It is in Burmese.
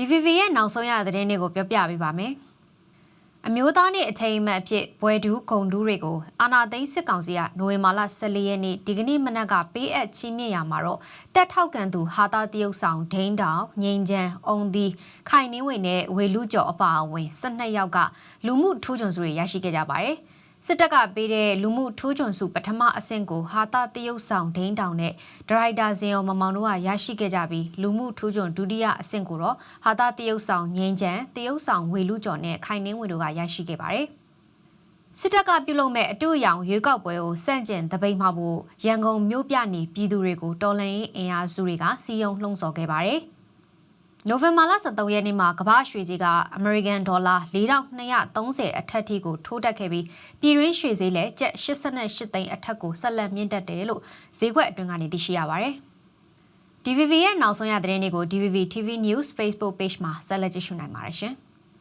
DVV ရဲ့နောက်ဆုံးရသတင်းတွေကိုပြောပြပေးပါမယ်။အမျိုးသားနေ့အထိမ်းအမှတ်အဖြစ်ဘွယ်ဒူးဂုံဒူးတွေကိုအာနာသိန်းစစ်ကောင်စီကနိုဝင်ဘာလ14ရက်နေ့ဒီကနေ့မနက်ကပေးအပ်ချီးမြှင့်ရမှာတော့တက်ထောက်ကန်သူဟာတာတရုတ်ဆောင်ဒိန်းတောင်ငိန်ချန်အုံသီခိုင်နှင်းဝင်နဲ့ဝေလူကျော်အပါအဝင်12ယောက်ကလူမှုထူးချွန်စုတွေရရှိခဲ့ကြပါတယ်။ စစ်တပ်ကပေးတဲ့လူမှုထူးချွန်စုပထမအဆင့်ကိုဟာတာတရုတ်ဆောင်ဒိန်းတောင်နဲ့ဒရိုက်တာဇင်ယောမမောင်တို့ကရရှိခဲ့ကြပြီးလူမှုထူးချွန်ဒုတိယအဆင့်ကိုတော့ဟာတာတရုတ်ဆောင်ငိန်ချန်တရုတ်ဆောင်ဝေလူကျော်နဲ့ခိုင်နှင်းဝင်တို့ကရရှိခဲ့ပါတယ်။စစ်တပ်ကပြုလုပ်မဲ့အတူအယောင်ရွေးကောက်ပွဲကိုစန့်ကျင်တပိတ်မှဖို့ရန်ကုန်မြို့ပြနေပြည်သူတွေကိုတော်လှန်ရေးအင်အားစုတွေကစီယုံလှုံ့ဆော်ခဲ့ပါတယ်။ နိုဝင်ဘာလ23ရက်နေ့မှာကမ္ဘာရွှေဈေးကအမေရိကန်ဒေါ်လာ4230အထက်ထိကိုထိုးတက်ခဲ့ပြီးပြည်တွင်းရွှေဈေးလည်းကျပ်88သိန်းအထက်ကိုဆက်လက်မြင့်တက်တယ်လို့ဈေးကွက်အတွင်းကနေသိရှိရပါတယ်။ DVV ရဲ့နောက်ဆုံးရသတင်းတွေကို DVV TV News Facebook Page မှာဆက်လက်ကြည့်ရှုနိုင်ပါတယ်ရှင်။